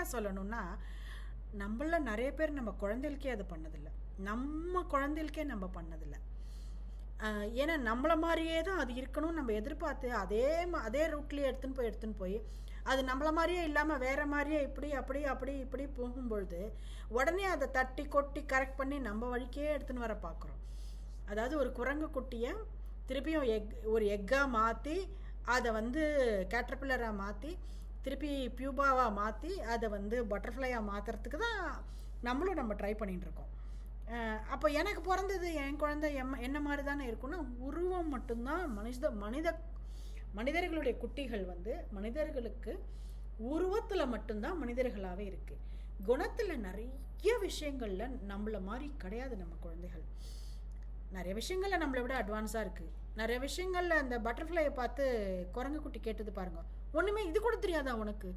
உண்மையாக சொல்லணும்னா நம்மள நிறைய பேர் நம்ம குழந்தைகளுக்கே அது பண்ணதில்லை. நம்ம குழந்தைகளுக்கே நம்ம பண்ணதில்லை. ஏன்னா நம்மள மாதிரியே தான் அது இருக்கணும்னு நம்ம எதிர்பார்த்து அதே அதே ரூட்லேயே எடுத்துன்னு போய் எடுத்துன்னு போய் அது நம்மள மாதிரியே இல்லாமல் வேற மாதிரியே இப்படி அப்படி அப்படி இப்படி போகும்பொழுது உடனே அதை தட்டி கொட்டி கரெக்ட் பண்ணி நம்ம வழிக்கே எடுத்துன்னு வர பார்க்குறோம். அதாவது ஒரு குரங்கு குட்டியை திருப்பியும் எக் ஒரு எக்காக மாற்றி அதை வந்து கேட்டர்பில்லராக மாற்றி திருப்பி பியூபாவாக மாற்றி அதை வந்து பட்டர்ஃப்ளையாக மாற்றுறதுக்கு தான் நம்மளும் நம்ம ட்ரை பண்ணிகிட்டுருக்கோம் அப்போ எனக்கு பிறந்தது என் குழந்தை எம் என்ன மாதிரி தானே இருக்குன்னா உருவம் மட்டும்தான் மனித மனித மனிதர்களுடைய குட்டிகள் வந்து மனிதர்களுக்கு உருவத்தில் மட்டும்தான் மனிதர்களாகவே இருக்குது குணத்தில் நிறைய விஷயங்களில் நம்மள மாதிரி கிடையாது நம்ம குழந்தைகள். நிறைய விஷயங்களில் நம்மளை விட அட்வான்ஸாக இருக்குது நிறைய விஷயங்களில் அந்த பட்டர்ஃப்ளையை பார்த்து குரங்கு குட்டி கேட்டது பாருங்க. ஒன்றுமே இது கூட தெரியாதா உனக்கு?